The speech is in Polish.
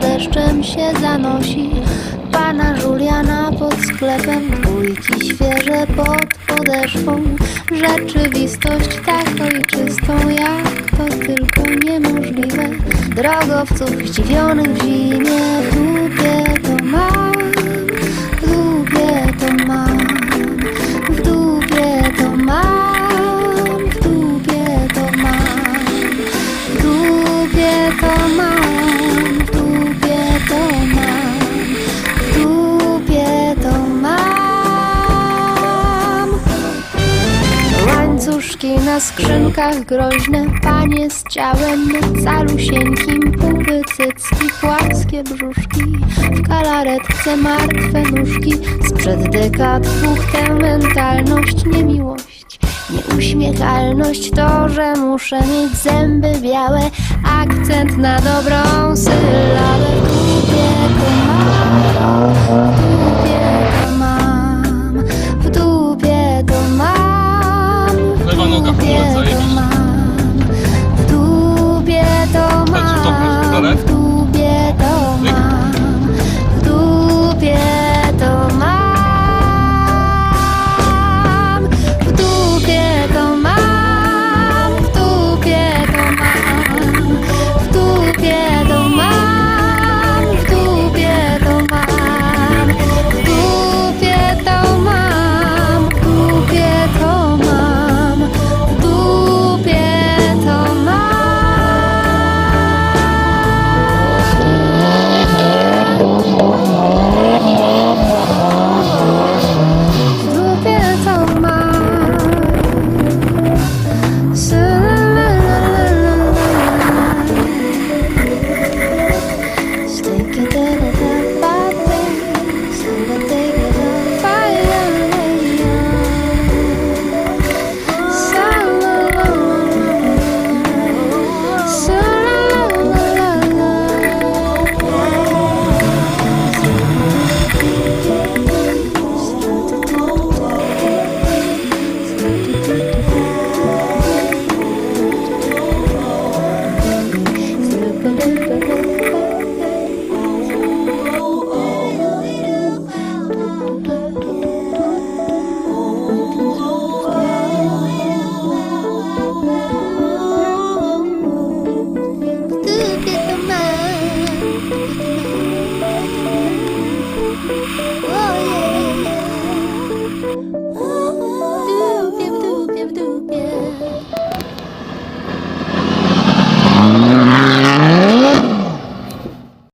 deszczem się zanosi. Pana Juliana pod sklepem Dwójki świeże pod podeszwą. Rzeczywistość tak ojczystą Jak to tylko niemożliwe. Drogowców zdziwionych w zimie W to ma Łańcuszki na skrzynkach groźne Panie z ciałem calusieńkim Półby cycki, płaskie brzuszki W galaretce martwe nóżki Sprzed dekad tę mentalność Niemiłość, nieuśmiechalność To, że muszę mieć zęby białe Akcent na dobrą sylabę W dupie to